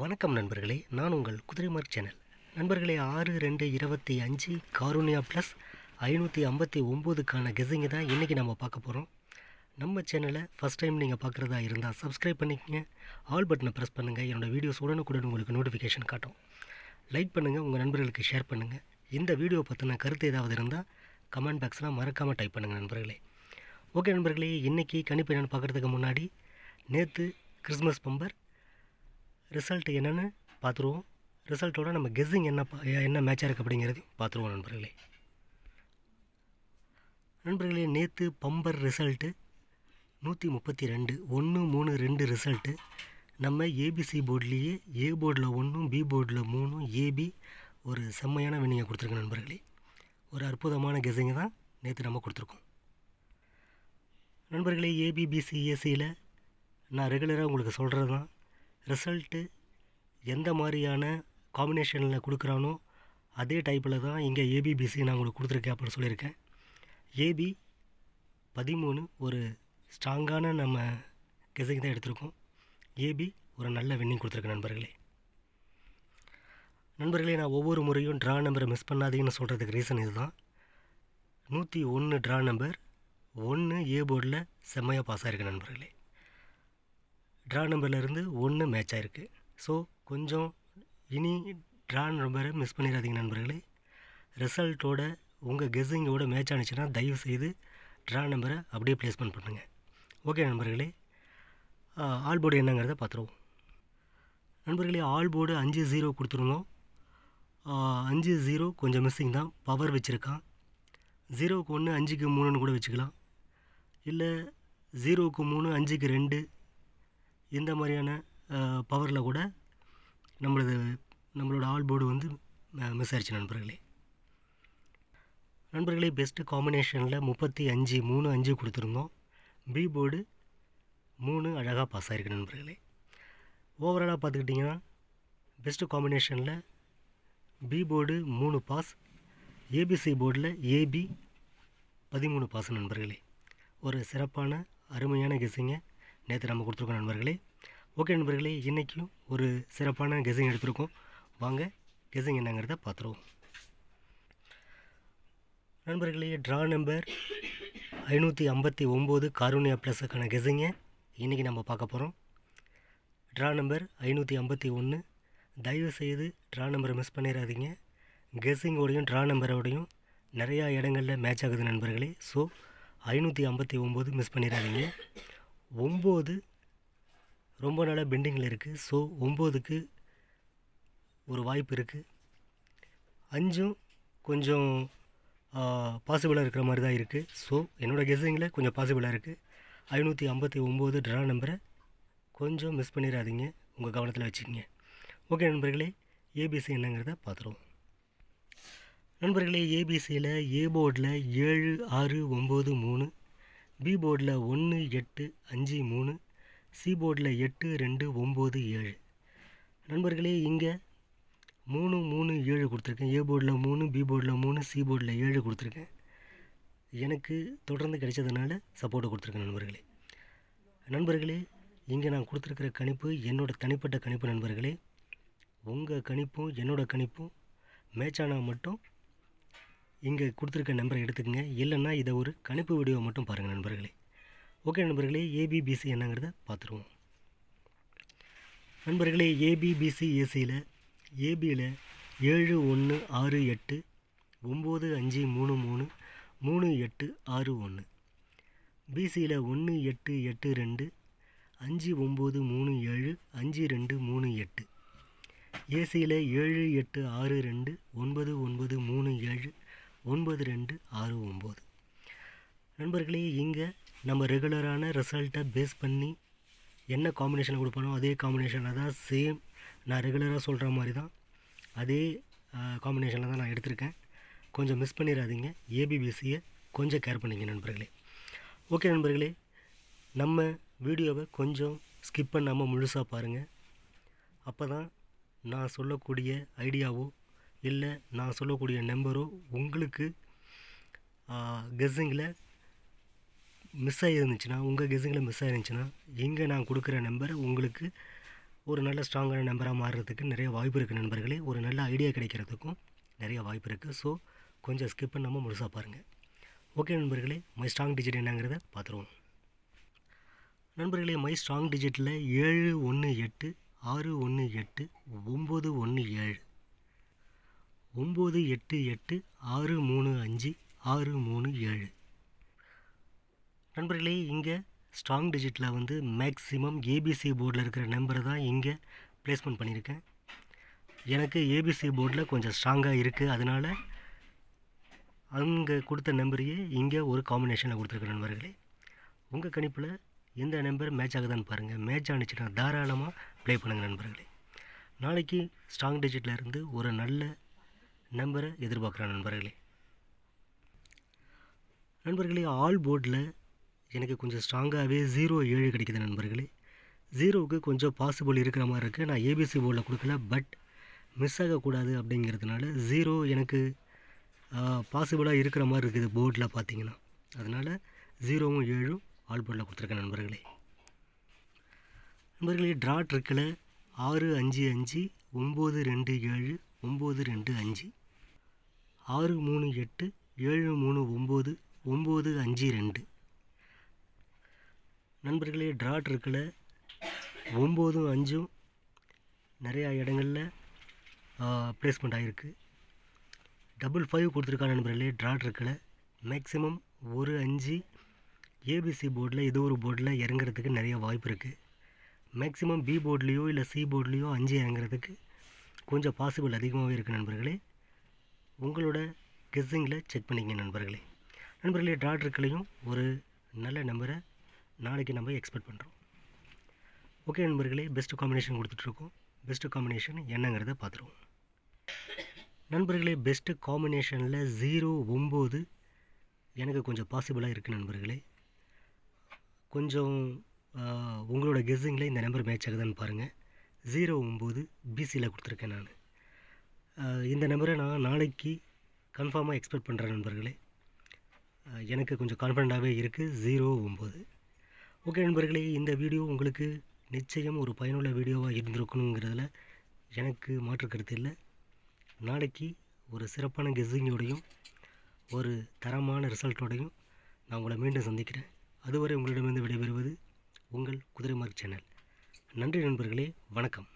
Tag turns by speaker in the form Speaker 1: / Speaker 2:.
Speaker 1: வணக்கம் நண்பர்களே நான் உங்கள் குதிரைமார்க் சேனல். நண்பர்களே ஆறு ரெண்டு இருபத்தி அஞ்சு காரூனியா ப்ளஸ் ஐநூற்றி ஐம்பத்தி ஒம்போதுக்கான கெஸிங்கை தான் இன்றைக்கி நம்ம பார்க்க போகிறோம் நம்ம சேனலை ஃபஸ்ட் டைம் நீங்கள் பார்க்குறதா இருந்தால் சப்ஸ்கிரைப் பண்ணிக்கங்க. ஆல் பட்டனை ப்ரெஸ் பண்ணுங்கள் என்னோடய வீடியோஸ் உடனுக்குடன் உங்களுக்கு நோட்டிஃபிகேஷன் காட்டும். லைக் பண்ணுங்கள் உங்கள் நண்பர்களுக்கு ஷேர் பண்ணுங்கள் இந்த வீடியோ பற்றின கருத்து ஏதாவது இருந்தால் கமெண்ட் பாக்ஸ்லாம் மறக்காமல் டைப் பண்ணுங்கள் நண்பர்களே. ஓகே நண்பர்களே இன்றைக்கி கணிப்பு என்னென்னு பார்க்குறதுக்கு முன்னாடி நேற்று கிறிஸ்மஸ் பம்பர் ரிசல்ட் என்னென்னு பார்த்துருவோம். ரிசல்ட்டோட நம்ம கெஸ்ஸிங் என்ன பா- என்ன மேட்சாக இருக்குது அப்படிங்கிறதையும் பார்த்துருவோம் நண்பர்களே. நண்பர்களே நேற்று பம்பர் ரிசல்ட்டு நூற்றி முப்பத்தி ரெண்டு ஒன்று மூணு ரெண்டு ரிசல்ட்டு நம்ம ஏபிசி போர்ட்லேயே ஏ போர்டில் ஒன்றும் பி போர்டில் மூணும் ஏபி ஒரு செம்மையான வினிங்கை கொடுத்துருக்கோம் நண்பர்களே. ஒரு அற்புதமான கெஸ்ஸிங்கை தான் நேற்று நம்ம கொடுத்துருக்கோம். நண்பர்களே ஏபிபிசி ஏசியில் நான் ரெகுலராக உங்களுக்கு சொல்கிறது தான் ரிசல்ட்டு எந்த மாதிரியான காம்பினேஷனில் கொடுக்குறானோ அதே டைப்பில் தான் இங்கே ஏபிபிசி நான் உங்களுக்கு கொடுத்துருக்கேன் அப்படின்னு சொல்லியிருக்கேன். ஏபி பதிமூணு ஒரு ஸ்ட்ராங்கான நம்ம கெஸிங் தான் எடுத்திருக்கோம். ஏபி ஒரு நல்ல வின்னிங் கொடுத்துருக்கேன் நண்பர்களே. நண்பர்களே நான் ஒவ்வொரு முறையும் ட்ரா நம்பரை மிஸ் பண்ணாதீங்கன்னு சொல்கிறதுக்கு ரீசன் இதுதான். நூற்றி ஒன்று ட்ரா நம்பர் ஒன்று ஏ போர்டில் செம்மையாக பாஸ் ஆகிருக்கேன் நண்பர்களே. ட்ரா நம்பர்லேருந்து ஒன்று மேட்ச் ஆகிருக்கு ஸோ கொஞ்சம் இனி ட்ரா நம்பரை மிஸ் பண்ணிடாதீங்க நண்பர்களே. ரிசல்ட்டோட உங்கள் கெஸ்ஸிங்கோட மேட்ச் ஆனிச்சுன்னா தயவு செய்து ட்ரா நம்பரை அப்படியே ப்ளேஸ்மெண்ட் பண்ணுங்கள் ஓகே நண்பர்களே. ஆல் போர்டு என்னங்கிறத பார்த்துருவோம் நண்பர்களே ஆல் போர்டு அஞ்சு ஜீரோ கொடுத்துருந்தோம். அஞ்சு ஜீரோ கொஞ்சம் மிஸ்ஸிங் தான். பவர் வச்சுருக்கான். ஜீரோவுக்கு ஒன்று அஞ்சுக்கு மூணுன்னு கூட வச்சுக்கலாம். இல்லை ஜீரோவுக்கு மூணு அஞ்சுக்கு ரெண்டு இந்த மாதிரியான பவரில் கூட நம்மளது நம்மளோட ஆல் போர்டு வந்து மிஸ் ஆயிடுச்சு நண்பர்களே. நண்பர்களே பெஸ்ட்டு காம்பினேஷனில் முப்பத்தி அஞ்சு மூணு அஞ்சு கொடுத்துருந்தோம். பி போர்டு மூணு அழகாக பாஸ் ஆகிருக்கு நண்பர்களே. ஓவராலாக பார்த்துக்கிட்டிங்கன்னா பெஸ்ட்டு காம்பினேஷனில் பி போர்டு மூணு பாஸ் ஏபிசி போர்டில் ஏபி பதிமூணு பாஸ் நண்பர்களே. ஒரு சிறப்பான அருமையான கெஸ்ஸிங்கை நேற்று நம்ம கொடுத்துருக்கோம் நண்பர்களே. ஓகே நண்பர்களே இன்றைக்கும் ஒரு சிறப்பான கெஸிங் எடுத்திருக்கோம். வாங்க கெஸிங் என்னங்கிறத பார்த்துருவோம். நண்பர்களே ட்ரா நம்பர் ஐநூற்றி ஐம்பத்தி ஒம்பது காருண்யா ப்ளஸுக்கான கெஸிங்கை இன்றைக்கி நம்ம பார்க்க போகிறோம் ட்ரா நம்பர் ஐநூற்றி ஐம்பத்தி ஒன்று. தயவு செய்து ட்ரா நம்பரை மிஸ் பண்ணிடாதீங்க. கெஸ்ஸிங்கோடையும் ட்ரா நம்பரோடையும் நிறையா இடங்களில் மேட்ச் ஆகுது நண்பர்களே. ஸோ ஐநூற்றி ஐம்பத்தி ஒம்பது மிஸ் பண்ணிடாதீங்க. ஒம்பது ரொம்ப நாளாக பெண்டிங்கில் இருக்குது ஸோ ஒம்போதுக்கு ஒரு வாய்ப்பு இருக்குது அஞ்சும் கொஞ்சம் பாசிபிளாக இருக்கிற மாதிரி தான் இருக்குது ஸோ என்னோடய கெஸ்ஸிங்கில் கொஞ்சம் பாசிபிளாக இருக்குது ஐநூற்றி ஐம்பத்தி ஒம்பது ட்ரா நம்பரை கொஞ்சம் மிஸ் பண்ணிடாதீங்க. உங்கள் கவனத்தில் வச்சுக்கோங்க. ஓகே நண்பர்களே ஏபிசி என்னங்கிறத பார்த்துருவோம். நண்பர்களே ஏபிசியில் ஏ போர்டில் ஏழு ஆறு ஒம்பது மூணு பி போர்டில் ஒன்று எட்டு அஞ்சு மூணு சி போர்டில் எட்டு ரெண்டு ஒம்பது ஏழு. நண்பர்களே இங்கே மூணு மூணு ஏழு கொடுத்துருக்கேன். ஏ போர்டில் மூணு பி போர்டில் மூணு சி போர்டில் ஏழு கொடுத்துருக்கேன். எனக்கு தொடர்ந்து கிடைச்சதுனால சப்போர்ட்டை கொடுத்துருக்கேன் நண்பர்களே. நண்பர்களே இங்கே நான் கொடுத்துருக்கிற கணிப்பு என்னோட தனிப்பட்ட கணிப்பு நண்பர்களே. உங்கள் கணிப்பும் என்னோடய கணிப்பும் மேட்ச் ஆனால் மட்டும் இங்கே கொடுத்துருக்க நம்பரை எடுத்துக்கங்க. இல்லைன்னா இதை ஒரு கணிப்பு வீடியோ மட்டும் பாருங்கள் நண்பர்களே. ஓகே நண்பர்களே ஏபிபிசி என்னங்கிறத பார்த்துருவோம். நண்பர்களே ஏபிபிசி ஏசியில் ஏபியில் ஏழு ஒன்று ஆறு எட்டு ஒம்பது அஞ்சு மூணு மூணு மூணு எட்டு ஆறு ஒன்று. பிசியில் ஒன்று எட்டு எட்டு ரெண்டு அஞ்சு ஒம்பது மூணு ஏழு அஞ்சு ரெண்டு மூணு எட்டு. ஏசியில் ஏழு எட்டு ஆறு ரெண்டு ஒன்பது ஒன்பது மூணு ஏழு ஒன்பது ரெண்டு ஆறு ஒம்பது. நண்பர்களே இங்கே நம்ம ரெகுலரான ரிசல்ட்டை பேஸ் பண்ணி என்ன காம்பினேஷன் கொடுப்பானோ அதே காம்பினேஷனில் தான் சேம் நான் ரெகுலராக சொல்கிற மாதிரி தான் அதே காம்பினேஷனில் தான் நான் எடுத்திருக்கேன். கொஞ்சம் மிஸ் பண்ணிடாதீங்க ஏபிபிசியை கொஞ்சம் கேர் பண்ணிங்க நண்பர்களே. ஓகே நண்பர்களே நம்ம வீடியோவை கொஞ்சம் ஸ்கிப் பண்ணாமல் முழுசாக பாருங்கள் அப்போ தான் நான் சொல்லக்கூடிய ஐடியாவோ இல்லை நான் சொல்லக்கூடிய நம்பரோ உங்களுக்கு கெஸ்ஸிங்கில் மிஸ் ஆகிருந்துச்சுன்னா உங்கள் கெஸ்ஸிங்கில் மிஸ் ஆகிருந்துச்சுன்னா இங்கே நான் கொடுக்குற நம்பர் உங்களுக்கு ஒரு நல்ல ஸ்ட்ராங்கான நம்பராக மாறுறதுக்கு நிறைய வாய்ப்பு இருக்குது நண்பர்களே. ஒரு நல்ல ஐடியா கிடைக்கிறதுக்கும் நிறைய வாய்ப்பு இருக்குது ஸோ கொஞ்சம் ஸ்கிப் பண்ணாமல் முழுசாக பாருங்கள் ஓகே நண்பர்களே மை ஸ்ட்ராங் டிஜிட் என்னங்கிறத பார்த்துருவோம். நண்பர்களே மை ஸ்ட்ராங் டிஜிட்டில் ஏழு ஒன்று எட்டு ஆறு ஒன்று எட்டு ஒம்பது ஒன்று ஏழு. ஒம்பது எட்டு எட்டு ஆறு மூணு அஞ்சு ஆறு மூணு ஏழு. நண்பர்களே இங்கே ஸ்ட்ராங் டிஜிட்டில் வந்து மேக்ஸிமம் ஏபிசி போர்டில் இருக்கிற நம்பரை தான் இங்கே ப்ளேஸ்மெண்ட் பண்ணியிருக்கேன். எனக்கு ஏபிசி போர்டில் கொஞ்சம் ஸ்ட்ராங்காக இருக்குது அதனால் அங்கே கொடுத்த நம்பரையே இங்கே ஒரு காம்பினேஷனில் கொடுத்துருக்க நண்பர்களே. உங்கள் கணிப்பில் எந்த நம்பர் மேட்ச் ஆகுதான்னு பாருங்கள் மேட்ச் ஆனிச்சுன்னா தாராளமாக ப்ளே பண்ணுங்கள் நண்பர்களே. நாளைக்கு ஸ்ட்ராங் டிஜிட்டில் இருந்து ஒரு நல்ல நம்பரை எதிர்பார்க்குறேன் நண்பர்களே. நண்பர்களே ஆல் போர்டில் எனக்கு கொஞ்சம் ஸ்ட்ராங்காகவே ஜீரோ ஏழு கிடைக்கிது நண்பர்களே. ஜீரோவுக்கு கொஞ்சம் பாசிபிள் இருக்கிற மாதிரி இருக்குது நான் ஏபிசி போர்டில் கொடுக்கல பட் மிஸ் ஆகக்கூடாது அப்படிங்கிறதுனால ஜீரோ எனக்கு பாசிபிளாக இருக்கிற மாதிரி இருக்குது போர்டில் பார்த்தீங்கன்னா. அதனால் ஜீரோவும் ஏழும் ஆல் போர்டில் கொடுத்துருக்கேன் நண்பர்களே. நண்பர்களே ட்ரா ட்ரிக்கில் ஆறு அஞ்சு அஞ்சு ஒம்பது ரெண்டு ஏழு ஒம்பது ரெண்டு அஞ்சு. ஆறு மூணு எட்டு ஏழு மூணு ஒம்பது ஒம்பது அஞ்சு ரெண்டு. நண்பர்களே ட்ராட் இருக்கல ஒம்போதும் அஞ்சும் நிறையா இடங்களில் ப்ளேஸ்மெண்ட் ஆகிருக்கு டபுள் ஃபைவ் கொடுத்துருக்காங்க நண்பர்களே ட்ராட் இருக்கல மேக்ஸிமம் ஒரு அஞ்சு ஏபிசி போர்டில் ஏதோ ஒரு போர்டில் இறங்குறதுக்கு நிறைய வாய்ப்பு இருக்குது மேக்ஸிமம் பி போர்ட்லேயோ இல்லை சி போர்ட்லேயோ அஞ்சு இறங்குறதுக்கு கொஞ்சம் பாசிபிள் அதிகமாகவே இருக்குது நண்பர்களே. உங்களோட கெஸ்ஸிங்கில் செக் பண்ணிங்க நண்பர்களே. நண்பர்களே ட்ரா ஒரு நல்ல நம்பரை நாளைக்கு நம்ம எக்ஸ்பெக்ட் பண்ணுறோம் ஓகே நண்பர்களே பெஸ்ட்டு காம்பினேஷன் கொடுத்துட்ருக்கோம். பெஸ்ட்டு காம்பினேஷன் என்னங்கிறத பார்த்துருவோம். நண்பர்களே பெஸ்ட்டு காம்பினேஷனில் ஜீரோ ஒம்பது எனக்கு கொஞ்சம் பாசிபிளாக இருக்குது நண்பர்களே. கொஞ்சம் உங்களோட கெஸ்ஸிங்கில் இந்த நம்பர் மேட்ச் ஆகுதான்னு பாருங்கள் ஜீரோ ஒம்பது பிசியில் கொடுத்துருக்கேன் நான். இந்த நம்பரை நான் நாளைக்கு கன்ஃபார்மாக எக்ஸ்பெக்ட் பண்ணுறேன் நண்பர்களே. எனக்கு கொஞ்சம் கான்ஃபிடண்ட்டாகவே இருக்குது ஜீரோ ஒம்பது ஓகே நண்பர்களே இந்த வீடியோ உங்களுக்கு நிச்சயம் ஒரு பயனுள்ள வீடியோவாக இருந்திருக்கணுங்கிறதுல எனக்கு மாற்று கருத்து இல்லை. நாளைக்கு ஒரு சிறப்பான கெஸ்ஸிங்கோடையும் ஒரு தரமான ரிசல்ட்டோடையும் நான் உங்களை மீண்டும் சந்திக்கிறேன். அதுவரை உங்களிடமிருந்து விடைபெறுவது உங்கள் குதிரை மார்க் சேனல் நன்றி நண்பர்களே வணக்கம்.